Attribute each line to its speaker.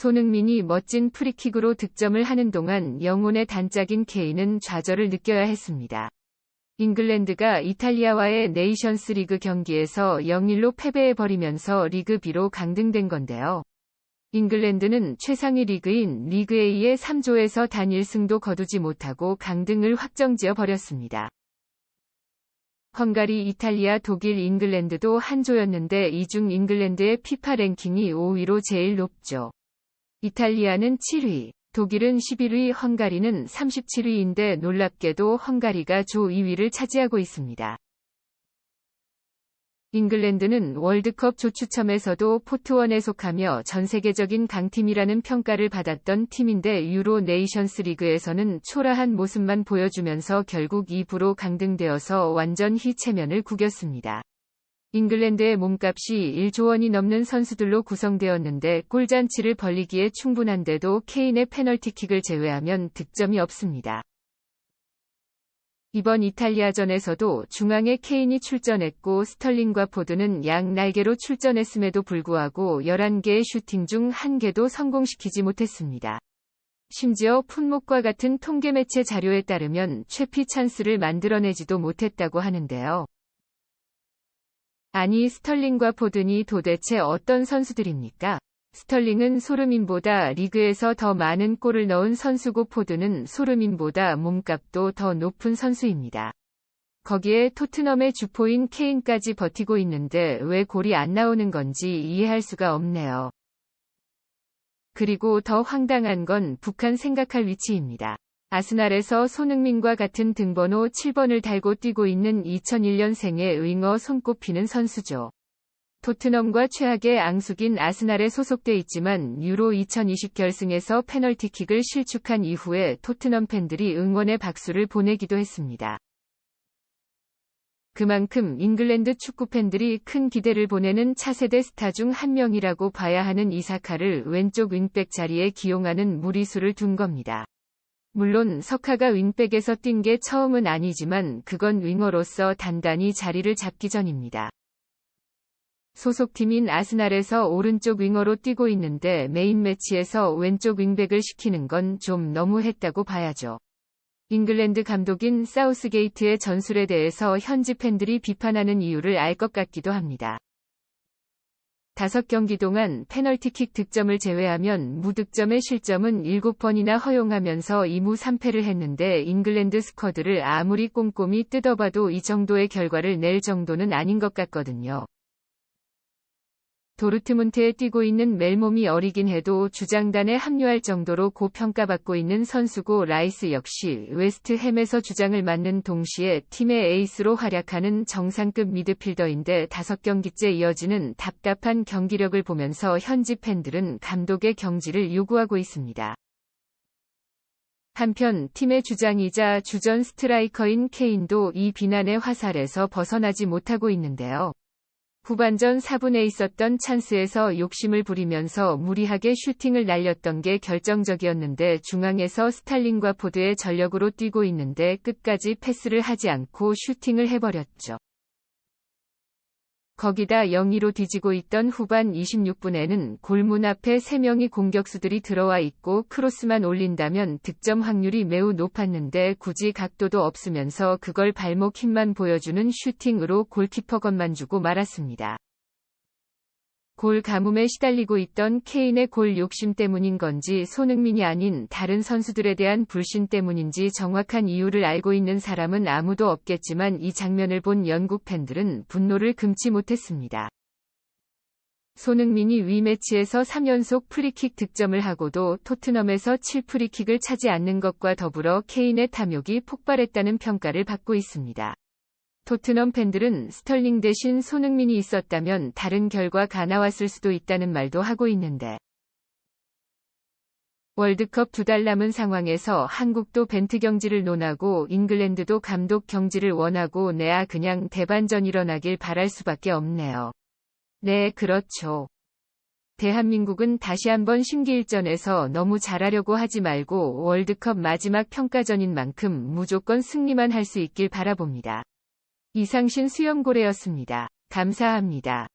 Speaker 1: 손흥민이 멋진 프리킥으로 득점을 하는 동안 영혼의 단짝인 케인은 좌절을 느껴야 했습니다. 잉글랜드가 이탈리아와의 네이션스 리그 경기에서 0-1로 패배해버리면서 리그 B로 강등된 건데요. 잉글랜드는 최상위 리그인 리그 A의 3조에서 단 1승도 거두지 못하고 강등을 확정지어 버렸습니다. 헝가리, 이탈리아, 독일, 잉글랜드도 한 조였는데 이중 잉글랜드의 피파 랭킹이 5위로 제일 높죠. 이탈리아는 7위, 독일은 11위, 헝가리는 37위인데 놀랍게도 헝가리가 조 2위를 차지하고 있습니다. 잉글랜드는 월드컵 조추첨에서도 포트원에 속하며 전 세계적인 강팀이라는 평가를 받았던 팀인데 유로 네이션스 리그에서는 초라한 모습만 보여주면서 결국 2부로 강등되어서 완전히 체면을 구겼습니다. 잉글랜드의 몸값이 1조 원이 넘는 선수들로 구성되었는데 골잔치를 벌리기에 충분한데도 케인의 페널티킥을 제외하면 득점이 없습니다. 이번 이탈리아전에서도 중앙에 케인이 출전했고 스털링과 포드는 양 날개로 출전했음에도 불구하고 11개의 슈팅 중 1개도 성공시키지 못했습니다. 심지어 풋목과 같은 통계 매체 자료에 따르면 최피 찬스를 만들어내지도 못했다고 하는데요. 아니 스털링과 포든이 도대체 어떤 선수들입니까? 스털링은 소르민보다 리그에서 더 많은 골을 넣은 선수고 포드는 소르민보다 몸값도 더 높은 선수입니다. 거기에 토트넘의 주포인 케인까지 버티고 있는데 왜 골이 안 나오는 건지 이해할 수가 없네요. 그리고 더 황당한 건 북한 생각할 위치입니다. 아스날에서 손흥민과 같은 등번호 7번을 달고 뛰고 있는 2001년생의 윙어 손꼽히는 선수죠. 토트넘과 최악의 앙숙인 아스날에 소속돼 있지만 유로 2020 결승에서 페널티킥을 실축한 이후에 토트넘 팬들이 응원의 박수를 보내기도 했습니다. 그만큼 잉글랜드 축구 팬들이 큰 기대를 보내는 차세대 스타 중 한 명이라고 봐야 하는 이사카를 왼쪽 윙백 자리에 기용하는 무리수를 둔 겁니다. 물론 석하가 윙백에서 뛴 게 처음은 아니지만 그건 윙어로서 단단히 자리를 잡기 전입니다. 소속팀인 아스날에서 오른쪽 윙어로 뛰고 있는데 메인 매치에서 왼쪽 윙백을 시키는 건 좀 너무했다고 봐야죠. 잉글랜드 감독인 사우스게이트의 전술에 대해서 현지 팬들이 비판하는 이유를 알 것 같기도 합니다. 다섯 경기 동안 페널티킥 득점을 제외하면 무득점의 실점은 7번이나 허용하면서 2무 3패를 했는데 잉글랜드 스쿼드를 아무리 꼼꼼히 뜯어봐도 이 정도의 결과를 낼 정도는 아닌 것 같거든요. 도르트문트에 뛰고 있는 멜몸이 어리긴 해도 주장단에 합류할 정도로 고평가받고 있는 선수고 라이스 역시 웨스트햄에서 주장을 맡는 동시에 팀의 에이스로 활약하는 정상급 미드필더인데 다섯 경기째 이어지는 답답한 경기력을 보면서 현지 팬들은 감독의 경지를 요구하고 있습니다. 한편 팀의 주장이자 주전 스트라이커인 케인도 이 비난의 화살에서 벗어나지 못하고 있는데요. 후반전 4분에 있었던 찬스에서 욕심을 부리면서 무리하게 슈팅을 날렸던 게 결정적이었는데 중앙에서 스탈린과 포드의 전력으로 뛰고 있는데 끝까지 패스를 하지 않고 슈팅을 해버렸죠. 거기다 0-2로 뒤지고 있던 후반 26분에는 골문 앞에 3명이 공격수들이 들어와 있고 크로스만 올린다면 득점 확률이 매우 높았는데 굳이 각도도 없으면서 그걸 발목 힘만 보여주는 슈팅으로 골키퍼 것만 주고 말았습니다. 골 가뭄에 시달리고 있던 케인의 골 욕심 때문인 건지 손흥민이 아닌 다른 선수들에 대한 불신 때문인지 정확한 이유를 알고 있는 사람은 아무도 없겠지만 이 장면을 본 영국 팬들은 분노를 금치 못했습니다. 손흥민이 위매치에서 3연속 프리킥 득점을 하고도 토트넘에서 7프리킥을 차지 않는 것과 더불어 케인의 탐욕이 폭발했다는 평가를 받고 있습니다. 토트넘 팬들은 스털링 대신 손흥민이 있었다면 다른 결과가 나왔을 수도 있다는 말도 하고 있는데 월드컵 두 달 남은 상황에서 한국도 벤트 경지를 논하고 잉글랜드도 감독 경지를 원하고 내야 그냥 대반전 일어나길 바랄 수밖에 없네요. 네, 그렇죠. 대한민국은 다시 한번 심기일전에서 너무 잘하려고 하지 말고 월드컵 마지막 평가전인 만큼 무조건 승리만 할 수 있길 바라봅니다. 이상신 수염고래였습니다. 감사합니다.